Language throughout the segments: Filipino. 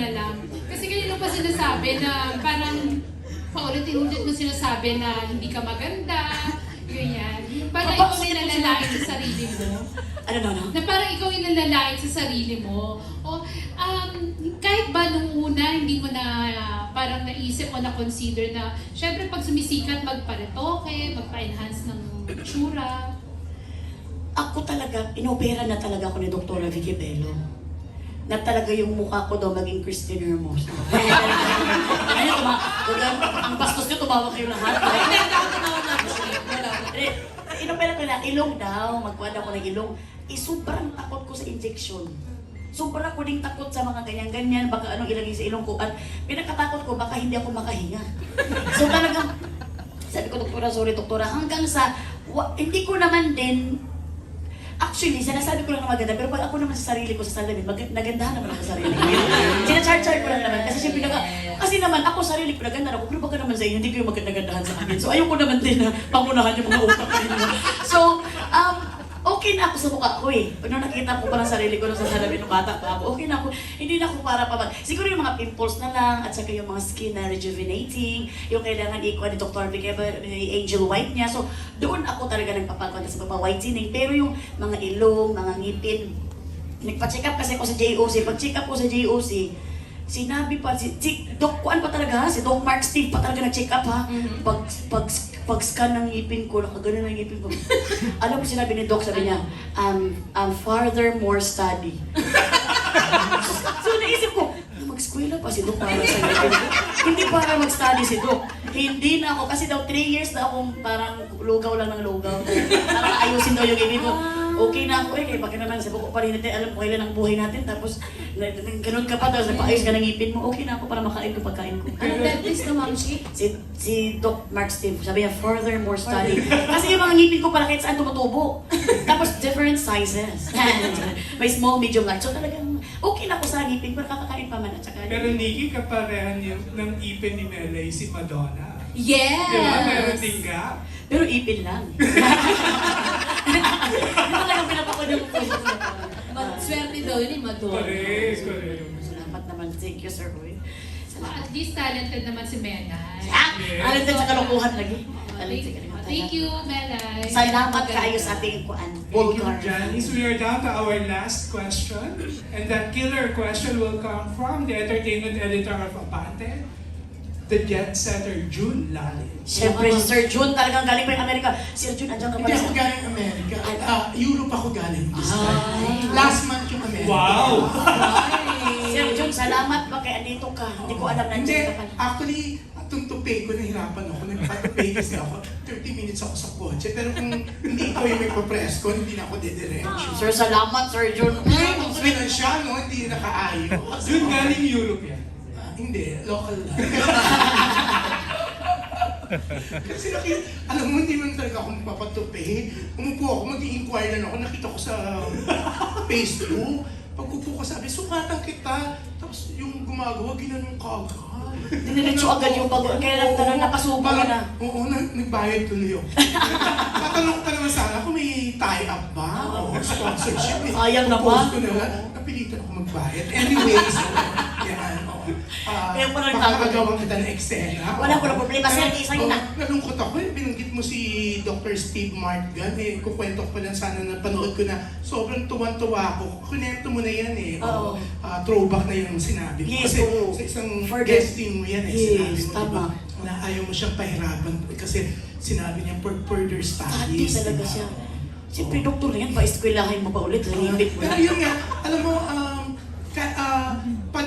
na lang. Kasi kanina pa sinasabi na parang paulit-ulit mo sinasabi na hindi ka maganda, ganyan. Parang ikaw yung nalalait sa sarili mo. Ano na, no? Na parang ikaw yung nalalait sa sarili mo. O, um, kahit ba nung una, hindi mo na ah, parang naisip o na-consider na, syempre pag sumisikat, magparetoke, magpa-enhance ng tsura. Ako talaga, inopera na talaga ako ni Dr. Vicky Bello. Na talaga yung mukha ko daw maging Christine Hermos. Ano tuma ang bastos niyo tumawa kayo lahat. Hindi, hindi ako tumawag na. Wala. Eh, Inopera ko na, ilong daw, magkuhan ako ng ilong. Eh, sobrang takot ko sa injection. Sobrang ko ding takot sa mga ganyan-ganyan, baka anong ilagay sa ilong ko. At pinakatakot ko, baka hindi ako makahinga. So talagang, sabi ko, doktora, sorry, doktora, hanggang sa, wa, hindi ko naman din, actually, sinasabi ko lang na maganda, pero pag ako naman sa sarili ko sa salamin, mag, nagandahan naman ako sa sarili ko. Sinachar-char ko lang naman, kasi siyempre, naga, kasi naman ako sarili ko, naganda ako, pero baka naman sa inyo, hindi ko yung maganda-gandahan sa akin. So ayoko naman din na pangunahan yung mga utak ko. So, okay na ako sa mukha ko eh. Pag nung nakita ko pa ng sarili ko sa salamin nung bata pa ako, okay na ako. Hindi na ako para pa mag... Siguro yung mga pimples na lang, at saka yung mga skin na rejuvenating, yung kailangan ikuha ni Dr. Ni Angel White niya. So, doon ako talaga nagpapagkwanta sa papa-whitening. Pero yung mga ilong, mga ngipin, nagpa-check up kasi ako sa JOC. Pag-check up ko sa JOC, sinabi pa, si, si Doc Kuan pa talaga, ha? si Doc Mark Steve pa talaga nag-check up ha. Pag, pag, pag-scan ng ngipin ko, nakaganon ng ngipin ko. Alam mo sinabi ni Doc, sabi niya, um, um, farther more study. so naisip ko, "Ah, mag-eskwela pa si Doc para sa ngipin ko. Hindi para mag-study si Doc. Hindi na ako, kasi daw 3 years na akong parang lugaw lang ng lugaw. Parang ayusin daw yung ngipin ko. Okay na ako eh, kaya pag naman sa buko pa rin natin, alam ko kailan ang buhay natin, tapos ganun ka pa, tapos nagpaayos ka ng ngipin mo, okay na ako para makain ko pagkain ko. Anong dentist na, Ma'am Chi? Si, si Doc Mark Steve, sabi niya, further more study. Kasi yung mga ngipin ko pala kahit saan tumutubo. Tapos different sizes. May small, medium, large. So talagang okay na ako sa ngipin ko, nakakakain pa man at saka... Pero Nikki, kaparehan yung, ng ipin ni Melay si Madonna. Yes! Di ba? Meron din ka. Pero ipin lang. Hindi talagang pinapakon yung Ma- Swerte daw yun eh, Madonna. Correct, correct. Salamat naman. Thank you, Sir Roy. Salamat. At least talented naman si Menay. Ah! Yes. Alam din sa kalokohan lagi. Oh, Alam thank, sa kalokohan. thank you, Melay. Salamat kayo sa ating kuan. Thank you. Janice. We are down to our last question. And that killer question will come from the entertainment editor of Abante, the jet setter June Lalin. Siyempre, si Sir Jun talagang galing pa yung Amerika. Sir Jun, andyan ka Hindi pala ako sa... galing Amerika. Ah, Europe ako galing this time. Ay. Last month yung Amerika. Wow! Sir Jun, salamat pa kaya andito ka. Hindi ko alam na Hindi, ka pala. actually, itong tupay ko, nahirapan ako. Nagpatupay kasi ako. 30 minutes ako sa kotse. Pero kung hindi ikaw yung may papress ko, hindi na ako didiretso. Sir, salamat, Sir Jun. Mm, sweet na siya, no? Hindi nakaayos. June galing Europe yan. Hindi, local lang. Kasi naki, alam mo, hindi man talaga ako magpapatupi. Umupo ako, mag-i-inquire lang ako, nakita ko sa Facebook. Pagkupo ko, sabi, sukatan kita. Tapos yung gumagawa, ginanong ka agad. Diniretso agad yung bago. Kaya lang talagang napasubo ka na. Oo, nag- nagbayad tuloy ako. Tatanong ka naman sana kung may tie-up ba o sponsorship. Sayang ko naman. Napilitan ako magbayad. Anyways. Ah, Kaya pala baka nagtago. magawa kita ng eksena. Wala ko na problema, sir. Pero, Sa'yo na. oh, Nalungkot ako eh. Binanggit mo si Dr. Steve Martgan. Eh, kukwento ko pa lang sana na panood ko na sobrang tuwan-tuwa ako. Kunento mo na yan eh. Oo. Ah, throwback na yung sinabi mo. Yes, Kasi oo. sa isang For the- guesting mo yan eh. Yes, sinabi mo, tama. diba, na ayaw mo siyang pahirapan kasi sinabi niya for further studies. talaga diba? siya. Siyempre, doktor na yan. Pa-eskwelahin mo pa ulit. Limit mo. Pero yun nga, alam mo, ah,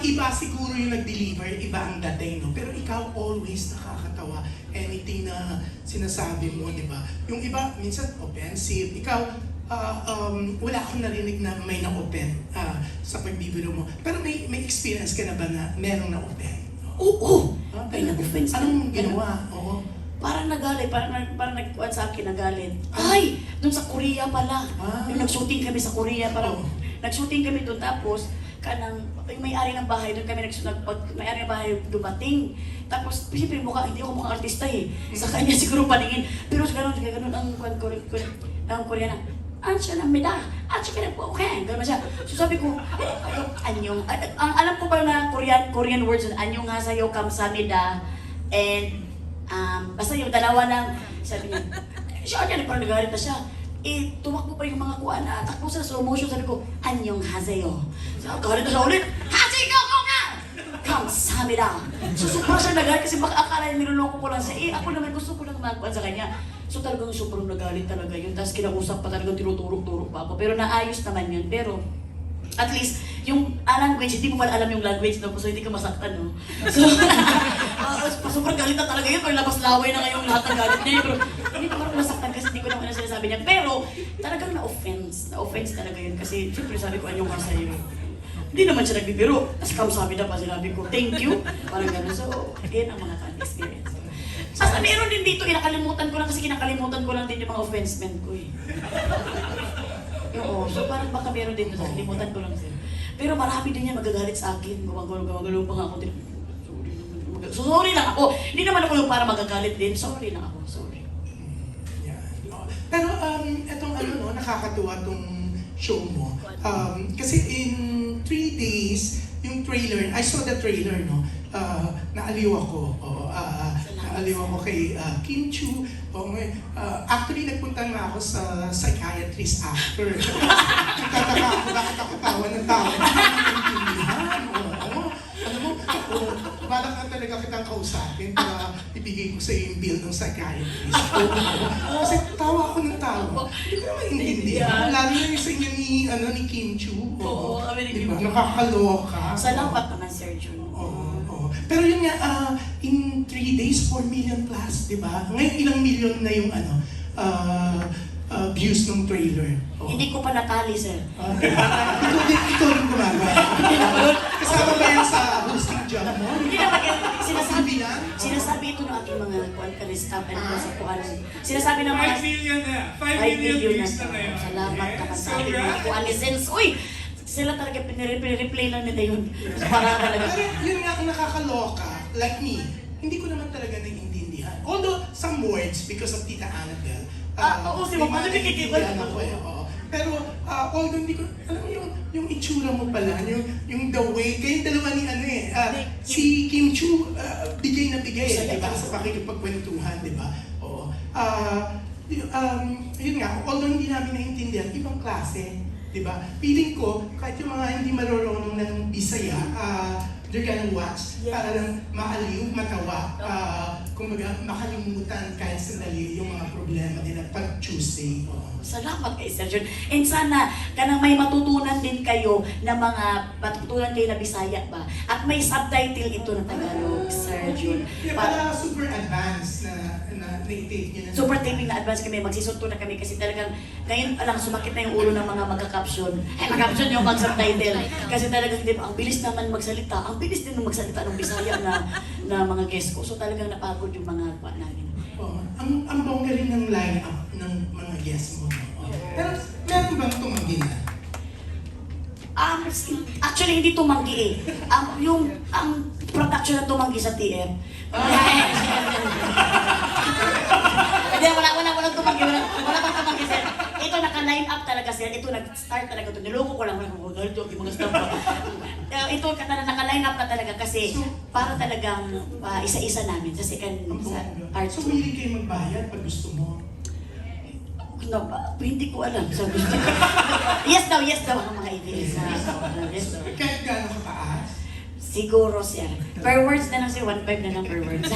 pag iba siguro yung nag-deliver, iba ang dating, no? Pero ikaw always nakakatawa. Anything na sinasabi mo, di ba? Yung iba, minsan offensive. Ikaw, ah, um, wala akong narinig na may na-open ah, sa pagbibiro mo. Pero may may experience ka na ba na merong na-open? Oo! Ah, Ay, nag-offense. Anong ginawa? Oo. Parang nagalit, parang, parang nagkuhan sa akin, nagalit. Ay! Doon sa Korea pala. Ah. Yung nag-shooting kami sa Korea, parang Oh. nag-shooting kami doon. Tapos, kanang, yung may-ari ng bahay, doon kami nag nagpag, may-ari ng bahay dumating. Tapos, siyempre, mukha, hindi ako mukha artista eh. Sa kanya siguro paningin. Pero sa ganun, ganun ang kwan ko, ang Koreana. siya lang mida, siya ka na po, okay. Ganun siya. So sabi ko, anyong, ah, ang alam ko pa na Korean Korean words anyong hasayo kamsamida, and, um, basta yung dalawa lang, sabi niya, siya, yan, parang nagalit na siya. Eh, tumakbo pa yung mga kuha na, takbo sa slow motion, sabi ko, anyong hasayo. So, galit na siya ulit, hasayo ko nga! Kamsamida! So, super siya nagalit kasi baka akala niya niloloko ko lang siya. Eh, ako naman gusto ko lang magkuhan sa kanya. So, talagang sobrang nagalit talaga yun. Tapos kinausap pa talagang tinuturok-turok pa ako. Pero naayos naman yun. Pero, at least, yung ah, language, hindi mo pala alam yung language, no? So, hindi ka masaktan, no? So, uh, sobrang galit na talaga yun. Parang labas laway na ngayong lahat ng galit niya. Pero, hindi ko parang masaktan hindi ko naman ano sinasabi niya. Pero, talagang na-offense. Na-offense talaga yun. Kasi, siyempre, sabi ko, anong nga sa'yo. Hindi naman siya nagbibiro. Tapos kamsabi na pa sinabi ko, thank you. Parang gano'n. So, yan ang mga fun experience. Basta meron din dito, kinakalimutan ko lang kasi kinakalimutan ko lang din yung mga offensement ko eh. Oo, so parang baka meron din doon, kalimutan ko lang sir. Pero marami din yan magagalit sa akin. Gumagano, gumagano pa nga ako din. So, sorry lang ako. Hindi naman ako yung para magagalit din. Sorry lang ako. Sorry. Pero um, etong ano no, nakakatuwa tong show mo. Um, kasi in three days, yung trailer, I saw the trailer, no? Uh, naaliw ako. Oh, uh, naaliw ako kay uh, Kim Chu. Oh, may, uh, actually, nagpunta nga ako sa psychiatrist after. Nagtataka ako, bakit ako tawa ng tawa? Hindi. Oh, balak na talaga kitang kausapin para ibigay ko sa iyo yung bill ng psychiatrist. Oo. Kasi tawa ako ng tawa. Hindi ko naman maintindihan. Lalo na yung sa inyo ni, ano, ni Kim Chu. Oo, kami ni Kim? Chu. Nakakaloka. Salamat naman, Sir Jun. Oo, oo. Pero yun nga, ah, in three days, 4 million plus, di ba? Ngayon, ilang million na yung ano, ah, views ng trailer. Oo. Hindi ko pa natali, sir. Ah, ikaw din, ikaw din gumagawa. Kasama ba yan sa hosting job mo? Hindi naman yan. Sinasabi, Hindi lang? sinasabi ito ng aking mga kuan ka staff and ko sa kuan. Sinasabi ng mga 5 million na. 5 5 million views na ngayon. Salamat naman sa Congrats. mga kuan ni Sense. Uy! Sila talaga pinire-replay lang nila yun. Para talaga. Pero yun nga ang nakakaloka, like me, hindi ko naman talaga naiintindihan. Although some words, because of Tita Annabelle, Ah, oo, si nagkikikipan naiintindihan ako. ako eh, oo. Pero ah, although hindi ko, alam mo yung, yung itsura mo pala, yung, yung the way, kayo dalawa ni ano eh, ah, si Kim Chu, ah, bigay na bigay, Saya di ba? Sa pakikipagkwentuhan, di ba? Oo. Ah, y- um, yun nga, although hindi namin naiintindihan, ibang klase, di ba? Feeling ko, kahit yung mga hindi marunong ng Bisaya, ah, they're gonna watch para lang maaliw, matawa, ah, kumbaga makalimutan kahit sandali yung mga problema nila pag Tuesday. Oo. Salamat kay Sir Jun. And sana, kanang may matutunan din kayo na mga, matutunan kayo na Bisaya ba? At may subtitle ito na Tagalog, Sir Jun. Kaya Pa- pala super advanced na Super taping na advance kami, magsisunto na kami kasi talagang ngayon lang sumakit na yung ulo ng mga magka-caption. Ay, mag-caption yung mag-subtitle. Kasi talagang di ba, ang bilis naman magsalita. Ang bilis din magsalita ng Bisaya na na mga guest ko. So talagang napagod yung mga kwa namin. Oo. ang ang bongga rin ng line-up ng mga guests mo. Oo. Pero meron bang tumanggi na? Um, actually, hindi tumanggi eh. Ang, yung, ang production na tumanggi sa TM. Hindi, wala, wala, walang tumanggi. Wala, wala pang tumanggi, sir. Ito, naka-line up talaga, sir. Ito, nag-start talaga ito. Niloko ko lang. Wala ko, galit yung mga staff ko. Eh, ito, naka-line up na talaga kasi para talagang ah, isa-isa namin sa second, sa bongga. part So, 2. willing kayo magbayad pag gusto mo? Ano ba? Hindi ko alam. Sabi ko. yes daw, yes daw ang mga ABS. Yes daw. Kahit gaano kataas? Siguro sir. Per words na lang sir, 1.5 na lang per words.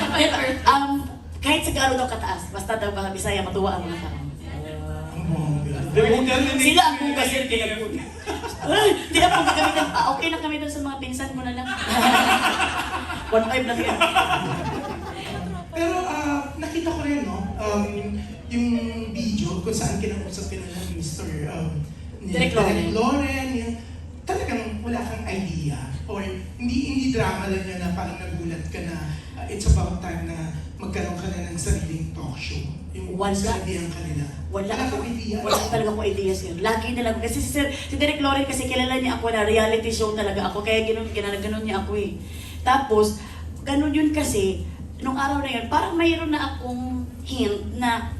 um, kahit sa gaano daw kataas, basta daw baka Bisaya, matuwa ang mga tao. Sila ang sir, kinabuga. Ay, Hindi na po gagamitan. Ah, okay na kami doon sa mga pinsan mo na lang. 1.5 lang yan. Pero ah, nakita ko rin, no? Um, yung video kung saan kinausap ka na ng Mr. Um, Direk Loren. Loren, yung talagang wala kang idea or hindi hindi drama lang yun na parang nagulat ka na ah, it's about time na magkaroon ka na ng sariling talk show. Yung Wala. sinabihan ka nila. Wala kang ako, idea. wala talaga akong idea sir. Lagi na lang. Kasi si, Sir, si Derek Loren kasi kilala niya ako na reality show talaga ako. Kaya ganun, ganun, ganun niya ako eh. Tapos, ganun yun kasi, nung araw na yun, parang mayroon na akong hint na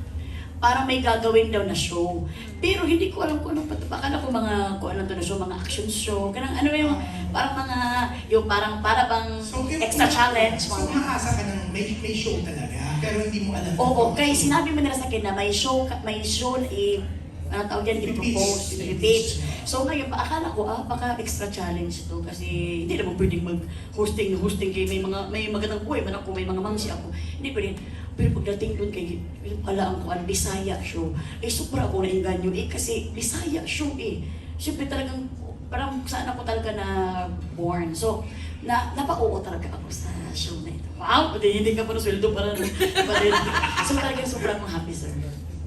parang may gagawin daw na show. Pero hindi ko alam kung anong pat- akala ko mga kung ano to na show, mga action show, kanang ano yung parang mga yung parang para bang if- extra challenge. So, mga- umaasa ka ng may, may show talaga, pero hindi mo alam. Oo, kaya sinabi mo nila sa akin na may show, ka- may show, eh, ano tawag yan, i-propose, I-pitch. i-pitch. So ngayon, pa, akala ko, ah, baka extra challenge to kasi hindi naman pwedeng mag-hosting, hosting kay may mga, may magandang buhay, man ako, may mga mangsi ako. Hindi pwede. Pero pagdating doon kay, pala ang kuan, Bisaya show, eh sobra ako nainganyo eh kasi Bisaya show eh. Siyempre talagang, parang saan ako talaga na born. So, na napauo talaga ako sa show na ito. Wow! Hindi, hindi ka pa na sweldo para, para So talagang sobrang happy sir.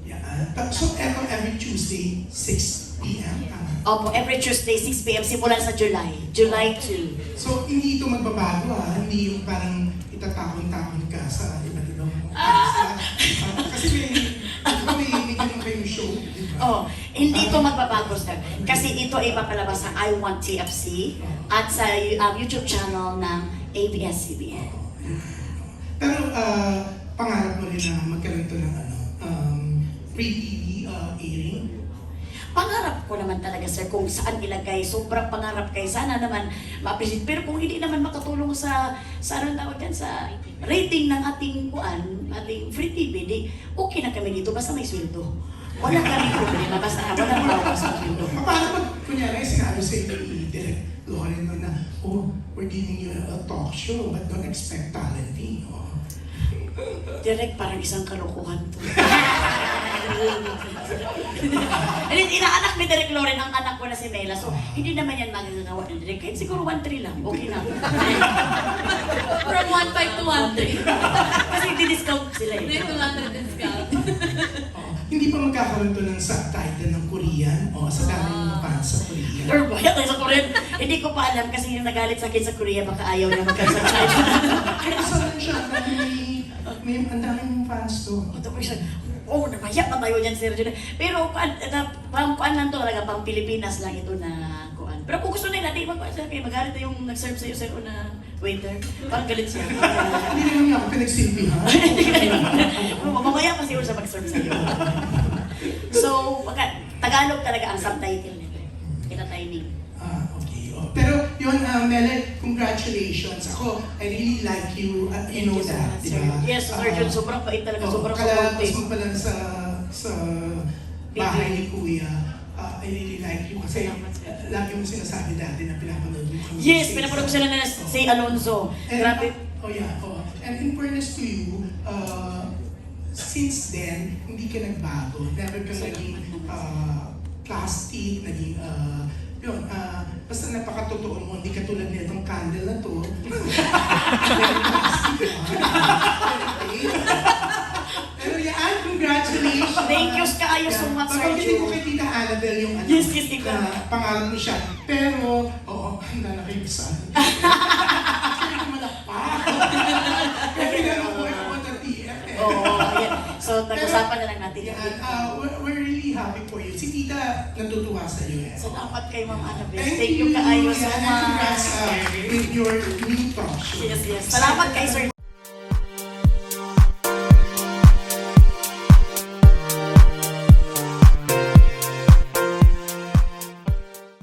Yan. Pa- So, eto every Tuesday, 6 p.m. tama? Opo, every Tuesday, 6 p.m. simulan sa July. July 2. So, hindi ito magbabago ha? Hindi yung parang itatakon-takon ka sa iba't Ah! uh, Kasi may, may, ganun kayong show, di ba? Oh, hindi ito magbabago sir. Kasi ito ay papalabas sa I Want TFC at sa um, YouTube channel ng ABS-CBN. Pero uh, pangarap mo rin na magkaroon ito ng ano, um, free TV uh, airing. Pangarap ko naman talaga sir kung saan ilagay. Sobrang pangarap kay sana naman ma-appreciate. Pero kung hindi naman makatulong sa sa ano tawag yan, sa rating ng ating kuan, ating free TV, di okay na kami dito basta may sweldo. Wala kami problema basta walang bawas sa sweldo. Paano pag, kunyari, sinabi sa inyo ni Direk Loren no, na, oh, we're giving you a talk show, but don't expect talent fee. Oh. Direk, parang isang kalukuhan to. And inaanak ni Direk Loren ang anak ko na si Mela. So, hindi naman yan magagawa ni Direk. Kahit siguro 1-3 lang, okay na. From 1.5 to 1.3. Kasi di-discount sila eh. 200 discount. Oh, hindi pa magkakaroon to ng subtitle ng Korean o sa dami ng fans sa Korean. Or bayat tayo sa Korean. Hindi ko pa alam kasi yung nagalit sa akin sa Korea, baka ayaw na magkasabay. Kaya saan siya, may, may ang daming fans to. Ito po siya, oh, namaya pa tayo dyan, Sir Jude. Pero, kuan, na, pang kuan lang to talaga, pang Pilipinas lang ito na kuan. Pero kung gusto nila, di magkuan sir, kaya magalit na yung nag-serve sa'yo, sir, o na waiter. Parang galit siya. Hindi naman niya ako pinagsilbihan. Mamaya pa siguro sa mag-serve sa'yo. so, pagka, Tagalog talaga ang subtitle nito. Kita timing. Ah, okay. Oh. Pero yun, uh, Mele, congratulations. Ako, I really like you. Uh, you know that, di ba? Yes, Sir Ah, Jun, sobrang pait talaga, oh, sobrang kalabas supportive. mo pa lang sa, sa bahay ni Kuya. ah, I really like you kasi uh, lagi mo sinasabi dati na pinapanood mo kami. Yes, pinapanood ko sila na si Alonzo. And, Grabe. Oh yeah, oh. And in fairness to you, uh, since then, hindi ka nagbago. Never ka naging uh, plastic, naging, uh, yun, uh, basta napakatotoo mo, hindi ka tulad nitong candle na to. Pero yan, congratulations! Thank you kaayo so much, Sir Babanggitin ko Jun. kay Tita Annabelle yung ano, Yes, yes, na pangalan mo siya. Pero, oo, handa na kayo sa Kaya ko malakpak. Kaya pinanong ko ako ng TF eh. Oo, ayan. So, nag-usapan na lang natin. Yan, uh, we're, we're really happy for you. Si Tita natutuwa sa iyo eh. Salamat kay Ma'am Annabelle. Thank you kaayo so Yan, and congrats much. uh, with your new talk. Yes, yes. Salamat kay Sir